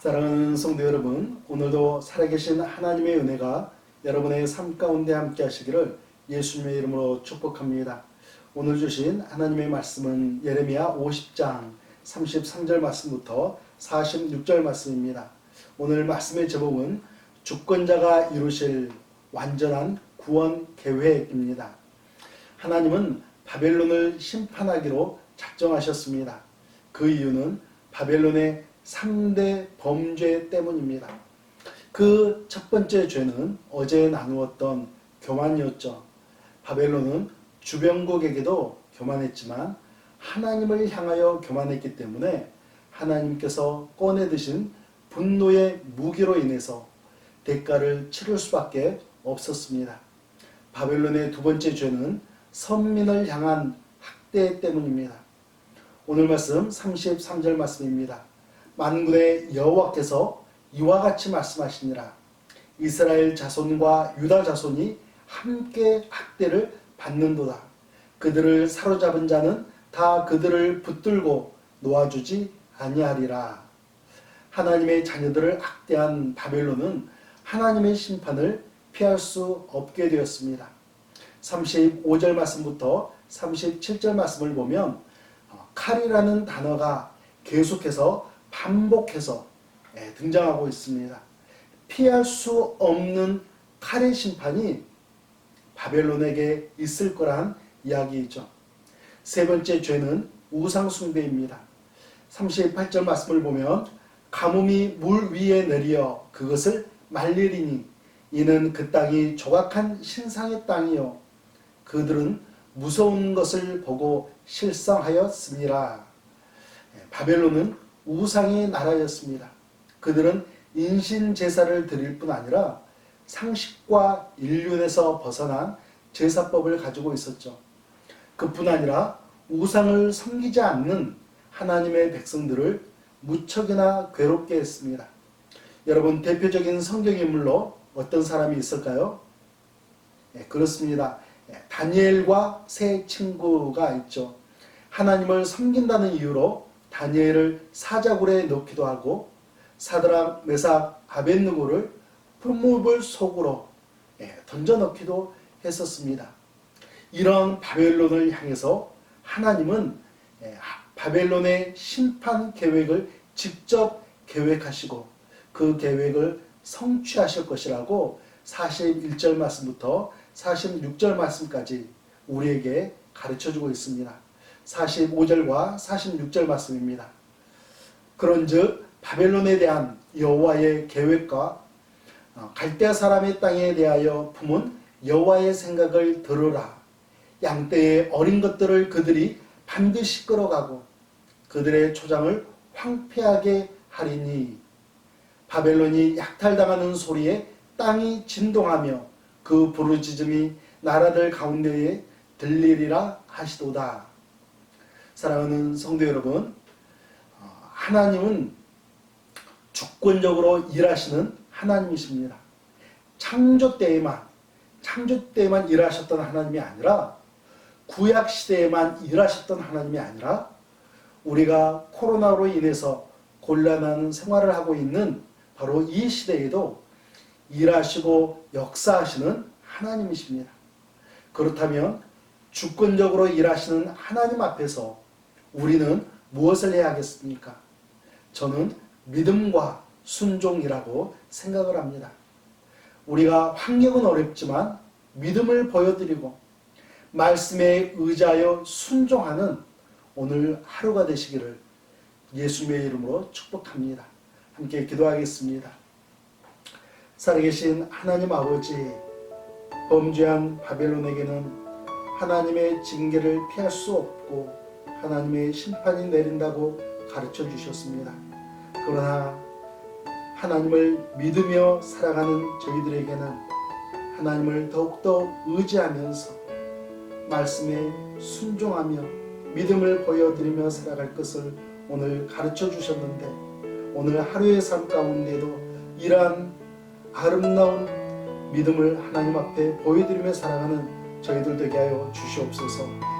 사랑하는 성도 여러분, 오늘도 살아계신 하나님의 은혜가 여러분의 삶 가운데 함께 하시기를 예수님의 이름으로 축복합니다. 오늘 주신 하나님의 말씀은 예레미야 50장 33절 말씀부터 46절 말씀입니다. 오늘 말씀의 제목은 주권자가 이루실 완전한 구원 계획입니다. 하나님은 바벨론을 심판하기로 작정하셨습니다. 그 이유는 바벨론의 3대 범죄 때문입니다. 그 첫 번째 죄는 어제 나누었던 교만이었죠. 바벨론은 주변국에게도 교만했지만 하나님을 향하여 교만했기 때문에 하나님께서 꺼내 드신 분노의 무기로 인해서 대가를 치를 수밖에 없었습니다. 바벨론의 두 번째 죄는 선민을 향한 학대 때문입니다. 오늘 말씀 33절 말씀입니다. 만군의 여호와께서 이와 같이 말씀하시니라 이스라엘 자손과 유다 자손이 함께 학대를 받는도다. 그들을 사로잡은 자는 다 그들을 붙들고 놓아주지 아니하리라. 하나님의 자녀들을 학대한 바벨론은 하나님의 심판을 피할 수 없게 되었습니다. 35절 말씀부터 37절 말씀을 보면 어, 칼이라는 단어가 계속해서 반복해서 예, 등장하고 있습니다. 피할 수 없는 칼의 심판이 바벨론에게 있을 거란 이야기이죠. 세 번째 죄는 우상숭배입니다. 38절 말씀을 보면 가뭄이 물 위에 내리어 그것을 말리리니 이는 그 땅이 조각한 신상의 땅이요 그들은 무서운 것을 보고 실성하였습니다. 예, 바벨론은 우상의 나라였습니다. 그들은 인신 제사를 드릴 뿐 아니라 상식과 인륜에서 벗어난 제사법을 가지고 있었죠. 그뿐 아니라 우상을 섬기지 않는 하나님의 백성들을 무척이나 괴롭게 했습니다. 여러분 대표적인 성경 인물로 어떤 사람이 있을까요? 예, 그렇습니다. 예, 다니엘과 세 친구가 있죠. 하나님을 섬긴다는 이유로 다니엘을 사자굴에 넣기도 하고 사드락, 메삭, 아벤누고를 풀무불 속으로 예, 던져 넣기도 했었습니다. 이런 바벨론을 향해서 하나님은 예, 바벨론의 심판 계획을 직접 계획하시고 그 계획을 성취하실 것이라고 41절 말씀부터 46절 말씀까지 우리에게 가르쳐 주고 있습니다. 45절과 46절 말씀입니다. 그런즉 바벨론에 대한 여호와의 계획과 어, 갈대아 사람의 땅에 대하여 품은 여호와의 생각을 들으라. 양떼의 어린 것들을 그들이 반드시 끌어가고 그들의 초장을 황폐하게 하리니 바벨론이 약탈당하는 소리에 땅이 진동하며 그 부르짖음이 나라들 가운데에 들리리라 하시도다. 사랑하는 성도 여러분, 어, 하나님은 주권적으로 일하시는 하나님이십니다. 창조 때에만 창조 때에만 일하셨던 하나님이 아니라 구약 시대에만 일하셨던 하나님이 아니라 우리가 코로나로 인해서 곤란한 생활을 하고 있는 바로 이 시대에도 일하시고 역사하시는 하나님이십니다. 그렇다면 주권적으로 일하시는 하나님 앞에서 우리는 무엇을 해야 하겠습니까? 저는 믿음과 순종이라고 생각을 합니다. 우리가 환경은 어렵지만 믿음을 보여드리고 말씀에 의지하여 순종하는 오늘 하루가 되시기를 예수님의 이름으로 축복합니다. 함께 기도하겠습니다. 살아계신 하나님 아버지, 범죄한 바벨론에게는 하나님의 징계를 피할 수 없고 하나님의 심판이 내린다고 가르쳐 주셨습니다. 그러나 하나님을 믿으며 살아가는 저희들에게는 하나님을 더욱더 의지하면서 말씀에 순종하며 믿음을 보여드리며 살아갈 것을 오늘 가르쳐 주셨는데 오늘 하루의 삶 가운데도 이러한 아름다운 믿음을 하나님 앞에 보여드리며 살아가는 저희들 되게 하여 주시옵소서